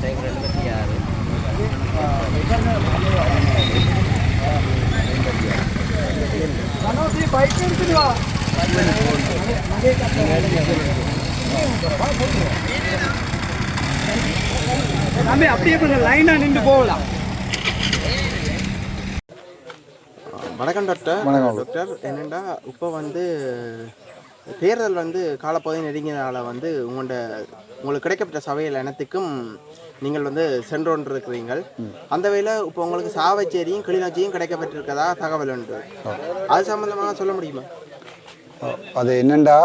சைபர் எழுபத்தி ஆறு அப்படியே கொஞ்சம் லைனா நின்று போகலாம் வணக்கம் டாக்டர் வணக்கம். டாக்டர் என்னென்னா இப்போ வந்து தேர்தல் வந்து காலப்பகுதி நெருங்கினால வந்து உங்களோட உங்களுக்கு கிடைக்கப்பட்ட சபையில் இனத்துக்கும் நீங்கள் வந்து சென்றொன்றிருக்கிறீர்கள். அந்த வகையில் இப்போ உங்களுக்கு சாவச்சேரியும் கிளிநொச்சியும் கிடைக்கப்பட்டிருக்கதா தகவல் உண்டு அது சம்பந்தமாக சொல்ல முடியுமா? அது என்னென்னா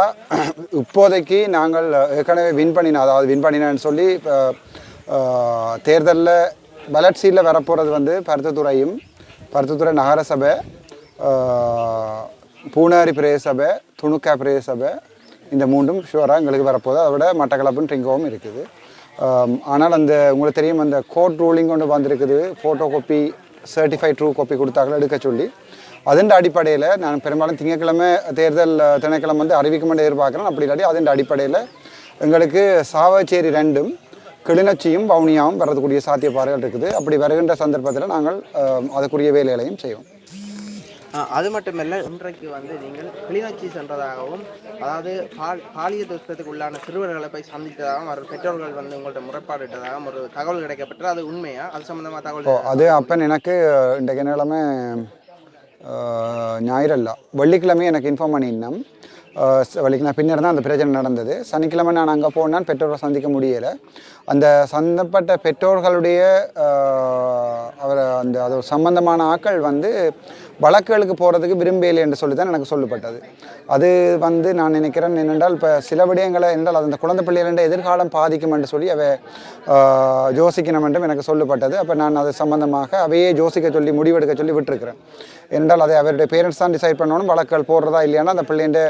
இப்போதைக்கு நாங்கள் ஏற்கனவே வின் பண்ணினோம் அதாவது வின் பண்ணினேன்னு சொல்லி தேர்தலில் வளர்ச்சியில் வரப்போகிறது வந்து பருத்தத்துறையும் பருத்தத்துறை நகரசபை பூனாரி பிரதேச சபை துணுக்கா பிரதேச சபை இந்த மூன்றும் ஷுவராக எங்களுக்கு வரப்போகுது. அதை விட மட்டக்களப்பும் ட்ரிங்கோவும் இருக்குது. ஆனால் அந்த உங்களுக்கு தெரியும் அந்த கோர்ட் ரூலிங் கொண்டு வந்திருக்குது. Photo copy certified true copy கொடுத்தாங்களோ எடுக்க சொல்லி. அதன் அடிப்படையில் நான் பெரும்பாலும் திங்கக்கிழமை தேர்தல் திணைக்கிழமை வந்து வந்து அறிவிக்குமென்று எதிர்பார்க்குறேன். அப்படி இல்லாட்டி அதன் அடிப்படையில் எங்களுக்கு சாவச்சேரி ரெண்டும் கிளிநொச்சியும் வவுனியாவும் வரதுக்கூடிய சாத்தியப்பாடுகள் இருக்குது. அப்படி வருகின்ற சந்தர்ப்பத்தில் நாங்கள் அதுக்குரிய வேலைகளையும் செய்வோம். அது மட்டுமல்ல இன்றைக்கு வந்து நீங்கள் கிளிநொச்சி சென்றதாகவும் அதாவது பால் பாலிய துஷ்டத்துக்கு உள்ளான சிறுவர்களை போய் சந்தித்ததாகவும் அவர் பெற்றோர்கள் வந்து உங்கள்ட்ட முறைப்பாடுட்டதாகவும் ஒரு தகவல் கிடைக்கப்பட்டு அது உண்மையா? அது சம்பந்தமா தகவல் அது அப்பன் எனக்கு இன்றைக்கு நிலைமை ஞாயிறல்ல. வெள்ளிக்கிழமை எனக்கு இன்ஃபார்ம் பண்ணியிருந்தோம் நான் பின்னர் தான் அந்த பிரச்சனை நடந்தது. சனிக்கிழமை நான் அங்கே போனால் பெற்றோரை சந்திக்க முடியலை. அந்த சந்தப்பட்ட பெற்றோர்களுடைய அவர் அந்த அது ஒரு சம்பந்தமான ஆக்கள் வந்து வழக்குகளுக்கு போகிறதுக்கு விரும்பலை என்று சொல்லி தான் எனக்கு சொல்லப்பட்டது அது வந்து நான் நினைக்கிறேன் என்னென்றால் இப்போ சில விடயங்களை என்றால் அந்த குழந்தை பிள்ளைகளின் எதிர்காலம் பாதிக்கும் என்று சொல்லி அவை யோசிக்கணும் என்றும் எனக்கு சொல்லப்பட்டது அப்போ நான் அது சம்பந்தமாக அவையே யோசிக்க சொல்லி முடிவெடுக்க சொல்லி விட்டுருக்கிறேன். என்றால் அதை அவருடைய பேரண்ட்ஸ் தான் டிசைட் பண்ணணும் வழக்குகள் போடுறதா இல்லையானா அந்த பிள்ளைண்ட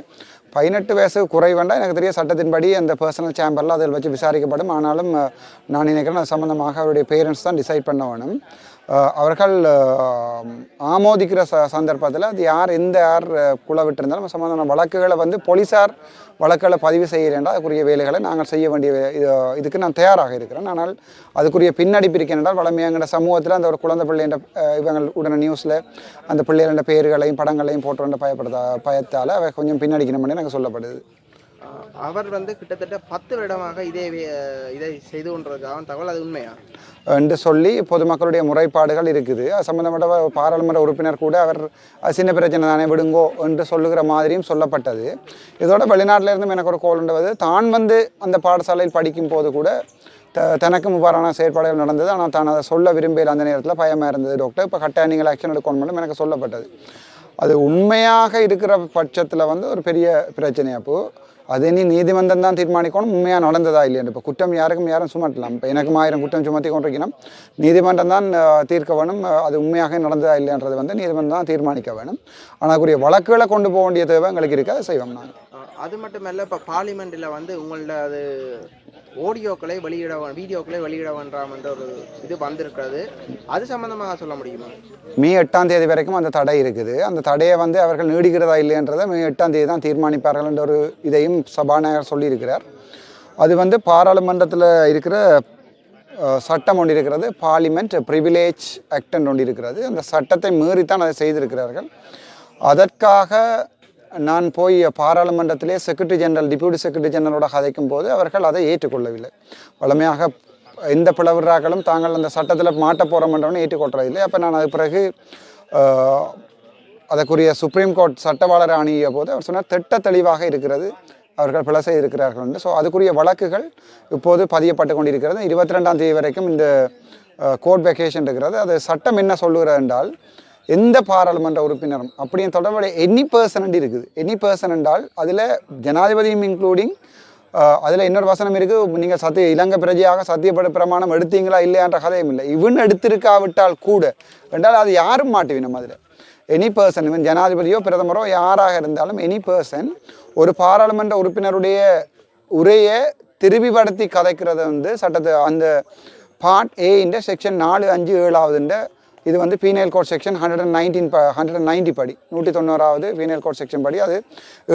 பதினெட்டு வயசு குறைவண்டா எனக்கு தெரிய சட்டத்தின்படி அந்த பர்சனல் சேம்பரில் அதில் வச்சு விசாரிக்கப்படும். ஆனாலும் நான் நினைக்கிறேன் அது சம்மந்தமாக அவருடைய பேரண்ட்ஸ் தான் டிசைட் பண்ண வேணும். அவர்கள் ஆமோதிக்கிற ச சந்தர்ப்பத்தில் அது யார் எந்த யார் குழ குல விட்டிருந்தாலும் சம்மந்தமான வழக்குகளை வந்து போலீஸார் வழக்குகளை பதிவு செய்கிறேன்டா அதுக்குரிய வேலைகளை நாங்கள் செய்ய வேண்டிய இது இதுக்கு நான் தயாராக இருக்கிறேன். ஆனால் அதுக்குரிய பின்னடிப்பு இருக்கேன் என்றால் வளமையாங்கிற சமூகத்தில் அந்த ஒரு குழந்தை பிள்ளைன்ற இவங்க உடனே நியூஸில் அந்த பிள்ளைகளோட பேர்களையும் படங்களையும் போட்டு பயப்படுத்த பயத்தால் அவை கொஞ்சம் பின்னடிக்கணும்னு எனக்கு சொல்லப்படுது. அவர் வந்து கிட்டத்தட்ட பத்து வருடமாக இதே இதை செய்து கொண்டிருக்கான் தகவல் அது உண்மையா? என்று சொல்லி பொதுமக்களுடைய முறைப்பாடுகள் இருக்குது. அது சம்பந்தப்பட்ட பாராளுமன்ற உறுப்பினர் கூட அவர் சின்ன பிரச்சனை தானே விடுங்கோ என்று சொல்லுகிற மாதிரியும் சொல்லப்பட்டது. இதோட வெளிநாட்டில இருந்தும் எனக்கு ஒரு கோல் உண்டுவது தான் வந்து அந்த பாடசாலையில் படிக்கும் போது கூட த தனக்கும் முபாரான செயற்பாடுகள் நடந்தது. ஆனால் தான் அதை சொல்ல விரும்பல அந்த நேரத்தில். பயமாக இருந்தது டாக்டர் இப்போ கட்டாய நீங்கள் ஆக்ஷன் எடுக்கணும் எனக்கு சொல்லப்பட்டது. அது உண்மையாக இருக்கிற பட்சத்தில் வந்து ஒரு பெரிய பிரச்சனை அப்போது அது நீ நீதிமன்றம் தான் தீர்மானிக்கணும். உண்மையாக நடந்ததா இல்லையா? இப்போ குற்றம் யாருக்கும் யாரும் சுமட்டலாம். இப்போ எனக்கும் ஆயிரம் குற்றம் சுமத்தி கொண்டிருக்கணும் நீதிமன்றம் தான் தீர்க்க வேணும். அது உண்மையாக நடந்ததா இல்லைன்றது வந்து நீதிமன்றம் தான் தீர்மானிக்க வேணும். ஆனால் வழக்குகளை கொண்டு போக வேண்டிய தேவை எங்களுக்கு இருக்குது. அதை செய்வோம் நாங்கள் அது மட்டுமல்ல இப்போ பார்லிமெண்ட்டில் வந்து உங்களோட அது ஆடியோக்களை வெளியிட வீடியோக்களை வெளியிட வேண்டாம் என்ற ஒரு இது வந்திருக்கிறது. அது சம்பந்தமாக சொல்ல முடியுமா? மே எட்டாம் தேதி வரைக்கும் அந்த தடை இருக்குது. அந்த தடையை வந்து அவர்கள் நீடிக்கிறதா இல்லைன்றதை மே எட்டாம் தேதி தான் தீர்மானிப்பார்கள் என்ற ஒரு இதையும் சபாநாயகர் சொல்லியிருக்கிறார். அது வந்து பாராளுமன்றத்தில் இருக்கிற சட்டம் ஒன்று இருக்கிறது. பார்லிமெண்ட் ப்ரிவிலேஜ் ஆக்டன் ஒன்று இருக்கிறது. அந்த சட்டத்தை மீறித்தான் அதை செய்திருக்கிறார்கள். அதற்காக நான் போய் பாராளுமன்றத்திலே செக்ரட்டரி ஜெனரல் டிப்யூட்டி செக்ரட்டரி ஜெனரலோட கதைக்கும் போது அவர்கள் அதை ஏற்றுக்கொள்ளவில்லை. வழமையாக எந்த பிளவராக்களும் தாங்கள் அந்த சட்டத்தில் மாட்ட போகிறோம்ன்றவனே ஏற்றுக்கொள்றதில்லை. அப்போ நான் அது பிறகு அதற்குரிய சுப்ரீம் கோர்ட் சட்டவாளர் அணுகிய போது அவர் சொன்னார் திட்ட தெளிவாக இருக்கிறது. அவர்கள் பிழை செய்திருக்கிறார்கள் என்று. ஸோ அதுக்குரிய வழக்குகள் இப்போது பதியப்பட்டு கொண்டிருக்கிறது. இருபத்தி ரெண்டாம் தேதி வரைக்கும் இந்த கோர்ட் வெக்கேஷன் இருக்கிறது. அது சட்டம் என்ன சொல்லுகிறது என்றால் எந்த பாராளுமன்ற உறுப்பினரும் அப்படியும் தொடர்புடைய எனி பர்சன் இருக்குது. எனி பர்சன் என்றால் அதில் ஜனாதிபதியும் இன்க்ளூடிங் அதில் இன்னொரு வசனம் இருக்குது நீங்கள் சத்திய இலங்கை பிரஜையாக சத்தியப்பட பிரமாணம் எடுத்தீங்களா இல்லையான்ற கதையும் இல்லை. இவன் எடுத்திருக்காவிட்டால் கூட என்றால் அது யாரும் மாட்டுவினம் அதில். எனி பர்சன் இவன் ஜனாதிபதியோ பிரதமரோ யாராக இருந்தாலும் எனி பர்சன் ஒரு பாராளுமன்ற உறுப்பினருடைய உரையை திருவிபடுத்தி கதைக்கிறத வந்து சட்டத்தை அந்த பார்ட் ஏன்ற இந்த செக்ஷன் நாலு அஞ்சு ஏழாவதுன்ற இது வந்து penal code section hundred and nineteen ப ஹண்ட்ரட் அண்ட் நைன்டி படி நூற்றி தொண்ணூறாவது பீனல் கோட் செக்ஷன் படி. அது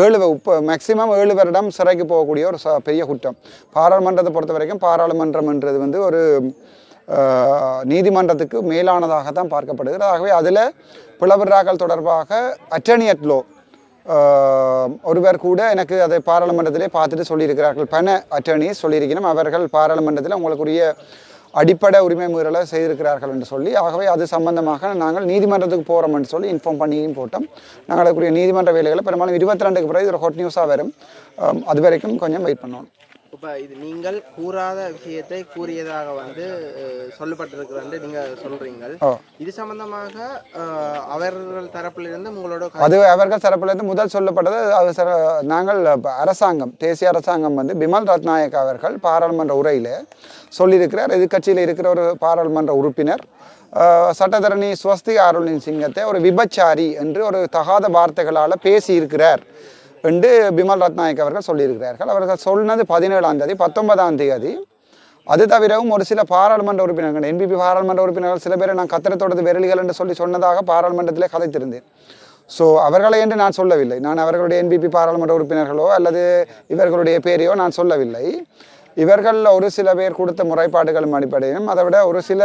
ஏழு இப்போ மேக்ஸிமம் ஏழு வருடம் சிறைக்கு போகக்கூடிய ஒரு ச பெரிய குற்றம். பாராளுமன்றத்தை பொறுத்த வரைக்கும் பாராளுமன்றம்ன்றது வந்து ஒரு நீதிமன்றத்துக்கு மேலானதாக தான் பார்க்கப்படுகிறது. ஆகவே அதில் பிளவிராக்கள் தொடர்பாக அட்டர்னி அட் லோ ஒருவர் கூட எனக்கு அதை பாராளுமன்றத்திலே பார்த்துட்டு சொல்லியிருக்கிறார்கள். பண அட்டர்னிஸ் சொல்லியிருக்கிறோம் அவர்கள் பாராளுமன்றத்தில் உங்களுக்குரிய அடிப்படை உரிமை மீறலை செய்திருக்கிறார்கள் என்று சொல்லி ஆகவே அது சம்பந்தமாக நாங்கள் நீதிமன்றத்துக்கு போகிறோம் என்று சொல்லி இன்ஃபார்ம் பண்ணியும் போட்டோம். நாங்கள் அதுக்குரிய நீதிமன்ற வேலைகளை பெரும்பாலும் இருபத்தி ரெண்டுக்கு பிறகு ஒரு ஹாட் நியூஸாக வரும். அது வரைக்கும் கொஞ்சம் வெயிட் பண்ணணும் இப்போ இது நீங்கள் கூறாத விஷயத்தை கூறியதாக வந்து சொல்லப்பட்டிருக்கிறது நீங்க சொல்றீங்க ஓ. இது சம்பந்தமாக அவர்கள் தரப்பிலிருந்து உங்களோட அது அவர்கள் தரப்பிலிருந்து முதல் சொல்லப்பட்டது நாங்கள் அரசாங்கம் தேசிய அரசாங்கம் வந்து பிமல் ரத்நாயக் அவர்கள் பாராளுமன்ற உரையில் சொல்லியிருக்கிறார். எதிர்க்கட்சியில் இருக்கிற ஒரு பாராளுமன்ற உறுப்பினர் சட்டத்தரணி ஸ்வஸ்தி அருளின் சிங்கத்தை ஒரு விபச்சாரி என்று ஒரு தகாத வார்த்தைகளால் பேசியிருக்கிறார். என்று பிமல் ரத்நாயக் அவர்கள் சொல்லியிருக்கிறார்கள். அவர்கள் சொன்னது பதினேழாம் தேதி பத்தொன்பதாம் தேதி. அது தவிரவும் ஒரு சில பாராளுமன்ற உறுப்பினர்கள் என்பிபி பாராளுமன்ற உறுப்பினர்கள் சில பேரை நான் கத்திரத்தோடது விரலிகள் என்று சொல்லி சொன்னதாக பாராளுமன்றத்திலே கதைத்திருந்தேன். ஸோ அவர்களை என்று நான் சொல்லவில்லை. நான் அவர்களுடைய என்பிபி பாராளுமன்ற உறுப்பினர்களோ அல்லது இவர்களுடைய பேரையோ நான் சொல்லவில்லை. இவர்களில் ஒரு சில பேர் கொடுத்த முறைப்பாடுகளும் அடிப்படையிலும் அதை விட ஒரு சில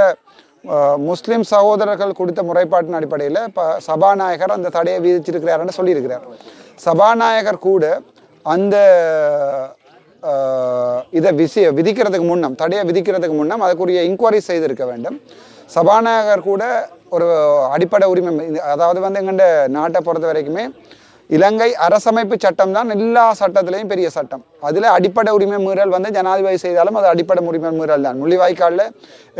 முஸ்லீம் சகோதரர்கள் கொடுத்த முறைப்பாட்டின் அடிப்படையில் இப்போ சபாநாயகர் அந்த தடையை விதிச்சிருக்கிறாருன்னு சொல்லியிருக்கிறார். சபாநாயகர் கூட அந்த இதை விசி விதிக்கிறதுக்கு முன்னம் தடையை விதிக்கிறதுக்கு முன்னம் அதுக்குரிய இன்கொயரி செய்திருக்க வேண்டும். சபாநாயகர் கூட ஒரு அடிப்படை உரிமை அதாவது வந்து எங்கள்ட நாட்டை பொறுத்த வரைக்குமே இலங்கை அரசமைப்பு சட்டம் தான் எல்லா சட்டத்திலையும் பெரிய சட்டம். அதில் அடிப்படை உரிமை மீறல் வந்து ஜனாதிபதி செய்தாலும் அது அடிப்படை உரிமை மீறல் தான் முள்ளிவாய்க்காலில்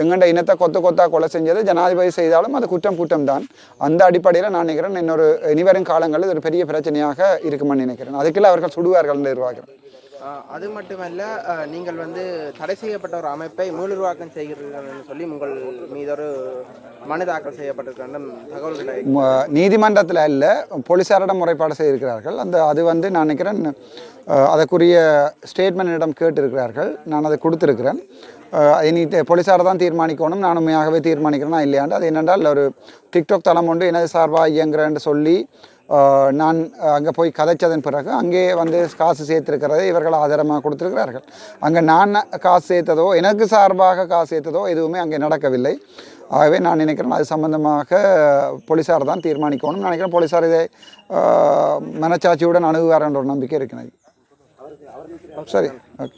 எங்கண்ட இனத்தை கொத்து கொத்தா கொலை செஞ்சது ஜனாதிபதி செய்தாலும் அது குற்றம் குற்றம் தான் அந்த அடிப்படையில் நான் நினைக்கிறேன் இன்னொரு இனிவரும் காலங்களில் இது ஒரு பெரிய பிரச்சனையாக இருக்குமென்னு நினைக்கிறேன். அதுக்குள்ளே அவர்கள் சுடுவார்கள் நிர்வாகிறேன் அது மட்டுமல்ல நீங்கள் வந்து தடை செய்யப்பட்ட ஒரு அமைப்பை மீளுருவாக்கம் செய்கிறீர்கள் என்று சொல்லி உங்கள் மீது ஒரு மனு தாக்கல் செய்யப்பட்டிருக்கின்ற தகவல்களை நீதிமன்றத்தில் அல்ல போலீஸாரிடம் முறைப்பாடு செய்திருக்கிறார்கள். அந்த அது வந்து நான் நினைக்கிறேன் அதற்குரிய ஸ்டேட்மெண்ட்டிடம் கேட்டிருக்கிறார்கள். நான் அதை கொடுத்துருக்கிறேன். அஹ், அதை நீ தே- போலீஸார் தான் தீர்மானிக்கணும். நான் உண்மையாகவே தீர்மானிக்கிறேன்னா இல்லையாண்டு. அது என்னென்றால் ஒரு டிக்டாக் தளம் ஒன்று எனது சார்பாக இயங்குறேன்னு சொல்லி நான் அங்கே போய் கதைச்சதன் பிறகு அங்கே வந்து காசு சேர்த்திருக்கிறதை இவர்கள் ஆதாரமாக கொடுத்திருக்கிறார்கள். அங்கே நான் காசு சேர்த்ததோ எனக்கு சார்பாக காசு சேர்த்ததோ எதுவுமே அங்கே நடக்கவில்லை. ஆகவே நான் நினைக்கிறேன் அது சம்பந்தமாக போலீஸார் தான் தீர்மானிக்கணும் நினைக்கிறேன். போலீஸார் இதை மனச்சாட்சியுடன் அணுகுவார் என்ற ஒரு நம்பிக்கை இருக்கிறது. சரி ஓகே.